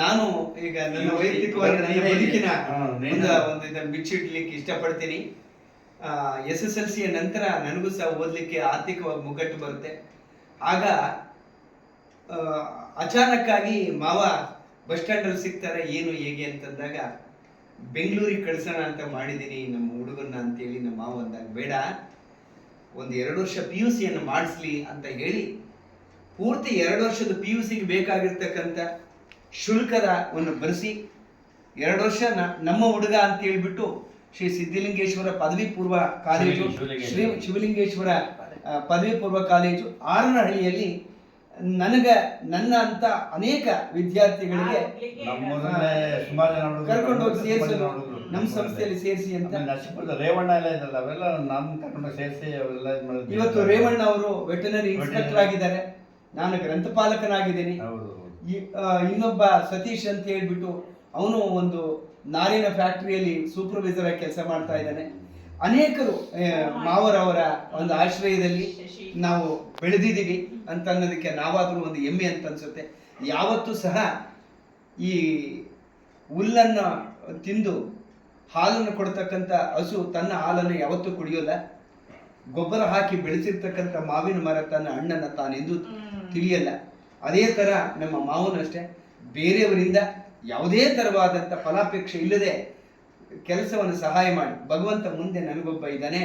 ನಾನು ಈಗ ನನ್ನ ವೈಯಕ್ತಿಕವಾಗಿ ನನ್ನ ಬದುಕಿನ ಒಂದು ಇದನ್ನು ಬಿಚ್ಚಿಡ್ಲಿಕ್ಕೆ ಇಷ್ಟಪಡ್ತೀನಿ. ಎಸ್ ಎಸ್ ಎಲ್ ಸಿಯ ನಂತರ ನನಗೂ ಸಹ ಓದಲಿಕ್ಕೆ ಆರ್ಥಿಕವಾಗಿ ಮುಗ್ಗಟ್ಟು ಬರುತ್ತೆ. ಆಗ ಅಚಾನಕ್ಕಾಗಿ ಮಾವ ಬಸ್ ಸ್ಟ್ಯಾಂಡಲ್ಲಿ ಸಿಗ್ತಾರೆ ಏನು ಹೇಗೆ ಅಂತಂದಾಗ ಬೆಂಗಳೂರಿಗೆ ಕಳ್ಸೋಣ ಅಂತ ಮಾಡಿದ್ದೀನಿ ನಮ್ಮ ಹುಡುಗನ್ನ ಅಂತೇಳಿ ನಮ್ಮ ಮಾವ ಅಂದಾಗ ಬೇಡ ಒಂದು ಎರಡು ವರ್ಷ ಪಿ ಯು ಸಿಯನ್ನು ಮಾಡಿಸ್ಲಿ ಅಂತ ಹೇಳಿ ಪೂರ್ತಿ ಎರಡು ವರ್ಷದ ಪಿ ಯು ಸಿಗೆ ಬೇಕಾಗಿರ್ತಕ್ಕಂಥ ಶುಲ್ಕದ ಒಂದು ಬರೆಸಿ ಎರಡು ವರ್ಷ ನ- ನಮ್ಮ ಹುಡುಗ ಅಂತ ಹೇಳ್ಬಿಟ್ಟು ಶ್ರೀ ಸಿದ್ಧಲಿಂಗೇಶ್ವರ ಪದವಿ ಪೂರ್ವ ಕಾಲೇಜು ಶ್ರೀ ಶಿವಲಿಂಗೇಶ್ವರ. ಪದವಿ ಪೂರ್ವ ಕಾಲೇಜು ಆರನಹಳ್ಳಿಯಲ್ಲಿ ನನಗೆ ನನ್ನ ಅಂತ ಅನೇಕ ವಿದ್ಯಾರ್ಥಿಗಳಿಗೆ ಕರ್ಕೊಂಡು ಹೋಗಿ ಸೇರಿಸಿ ಹುಡುಗರು ನಮ್ಮ ಸಂಸ್ಥೆಯಲ್ಲಿ ಸೇರಿಸಿ ಅಂತ. ನರಸೀಪುರದ ರೇವಣ್ಣ ಎಲ್ಲ ಇದ್ದಲ್ಲ ಅವೆಲ್ಲ ನಮ್ಮ ಕರ್ಕೊಂಡು ಸೇರಿಸಿ ಅವೆಲ್ಲ. ಇವತ್ತು ರೇವಣ್ಣ ಅವರು ವೆಟನರಿ ಇನ್ಸ್ಪೆಕ್ಟರ್ ಆಗಿದ್ದಾರೆ. ನಾನು ಗ್ರಂಥಪಾಲಕನಾಗಿದ್ದೀನಿ. ಇನ್ನೊಬ್ಬ ಸತೀಶ್ ಅಂತ ಹೇಳ್ಬಿಟ್ಟು ಅವನು ಒಂದು ನಾರಿನ ಫ್ಯಾಕ್ಟ್ರಿಯಲ್ಲಿ ಸೂಪರ್ವೈಸರ್ ಆಗಿ ಕೆಲಸ ಮಾಡ್ತಾ ಇದ್ದಾನೆ. ಅನೇಕರು ಮಾವರವರ ಒಂದು ಆಶ್ರಯದಲ್ಲಿ ನಾವು ಬೆಳೆದಿದ್ದೀವಿ ಅಂತ ಅನ್ನೋದಕ್ಕೆ ನಾವಾದರೂ ಒಂದು ಹೆಮ್ಮೆ ಅಂತ ಅನ್ಸುತ್ತೆ. ಯಾವತ್ತೂ ಸಹ ಈ ಹುಲ್ಲನ್ನು ತಿಂದು ಹಾಲನ್ನು ಕೊಡ್ತಕ್ಕಂಥ ಹಸು ತನ್ನ ಹಾಲನ್ನು ಯಾವತ್ತೂ ಕುಡಿಯೋಲ್ಲ. ಗೊಬ್ಬರ ಹಾಕಿ ಬೆಳೆಸಿರ್ತಕ್ಕಂಥ ಮಾವಿನ ಮರ ತನ್ನ ಹಣ್ಣನ್ನು ತಾನೆಂದು ತಿಳಿಯಲ್ಲ. ಅದೇ ಥರ ನಮ್ಮ ಮಾವನು ಅಷ್ಟೇ ಬೇರೆಯವರಿಂದ ಯಾವುದೇ ಥರವಾದಂಥ ಫಲಾಪೇಕ್ಷೆ ಇಲ್ಲದೆ ಕೆಲಸವನ್ನು ಸಹಾಯ ಮಾಡಿ, ಭಗವಂತ ಮುಂದೆ ನನಗೊಬ್ಬ ಇದ್ದಾನೆ,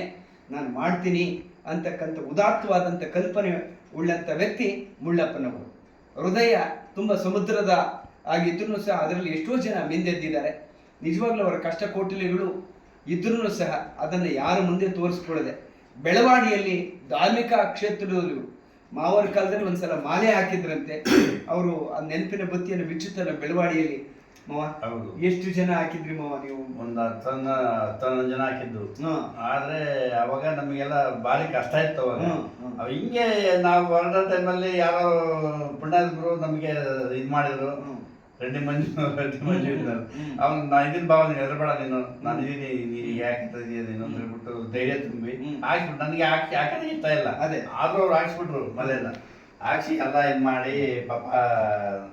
ನಾನು ಮಾಡ್ತೀನಿ ಅಂತಕ್ಕಂಥ ಉದಾತ್ತವಾದಂಥ ಕಲ್ಪನೆ ಉಳ್ಳಂಥ ವ್ಯಕ್ತಿ ಮುಳ್ಳಪ್ಪನವರು. ಹೃದಯ ತುಂಬ ಸಮುದ್ರದ ಆಗಿದ್ರು ಸಹ ಅದರಲ್ಲಿ ಎಷ್ಟೋ ಜನ ಮಿಂದೆದ್ದಿದ್ದಾರೆ. ನಿಜವಾಗ್ಲೂ ಅವರ ಕಷ್ಟ ಕೋಟಿಲೆಗಳು ಇದ್ರೂ ಸಹ ಅದನ್ನು ಯಾರು ಮುಂದೆ ತೋರಿಸ್ಕೊಳ್ಳದೆ ಬೆಳವಾಡಿಯಲ್ಲಿ ಧಾರ್ಮಿಕ ಕ್ಷೇತ್ರದಲ್ಲೂ ಮಾವರ ಕಾಲದಲ್ಲಿ ಒಂದ್ಸಲ ಮಾಲೆ ಹಾಕಿದ್ರಂತೆ. ಅವರು ಆ ನೆನಪಿನ ಬತ್ತಿಯನ್ನು ಬಿಚ್ಚುತ್ತಲ್ಲ ಬೆಳವಾಡಿಯಲ್ಲಿ. ಮಾವ ಹೌದು. ಎಷ್ಟು ಜನ ಹಾಕಿದ್ರಿ ಮಾವ ನೀವು? ಒಂದು ಹತ್ತನ ಹತ್ತೊಂದು ಜನ ಹಾಕಿದ್ದು. ಹಾ. ಆದ್ರೆ ಅವಾಗ ನಮಗೆಲ್ಲ ಬಾರಿ ಕಷ್ಟ ಇತ್ತು ಅವಾಗ. ಹ್ಮ್, ಹ್ಮ್. ಅವ್ ಹಿಂಗೆ ನಾವು ಹೊರಡ ಟೈಮಲ್ಲಿ ಯಾರೋ ಪುಣ್ಯಾತ್ಮರು ನಮಗೆ ಇದು ಮಾಡಿದ್ರು. ಹ್ಮ್. ರೆಡ್ಡಿ ಮಂಜು ರೆಡ್ಡಿ ಮಂಜು ಇದ್ದರು. ಅವ್ನು ನಾ ಇದೀನಿ ಭಾವ ನೀನು ಹೆದರ್ಬೇಡ ನೀನು ನಾನು ಇದೀನಿ ನೀನು ಯಾಕೆ ಇದೀಯ ನೀನು ಅಂತ ಹೇಳ್ಬಿಟ್ಟು ಧೈರ್ಯ ತುಂಬಿ ಹಾಕ್ಸ್ಬಿಟ್ಟು ಹಾಕ್ಬಿಟ್ಟು ನನಗೆ ಹಾಕಿ ಹಾಕೋದೇ ಇಷ್ಟ ಇಲ್ಲ ಅದೇ. ಆದರೂ ಅವ್ರು ಹಾಕ್ಸ್ಬಿಟ್ರು ಮಲೆಯೆಲ್ಲ ಹಾಕ್ಸಿ ಎಲ್ಲ ಇದು ಮಾಡಿ ಪಾಪ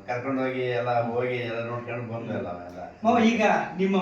ಕರ್ಕೊಂಡೋಗಿ ಎಲ್ಲ ಹೋಗಿ ಎಲ್ಲ ನೋಡ್ಕೊಂಡು ಬಂದ್ರು ಎಲ್ಲ ಈಗ ನಿಮ್ಮ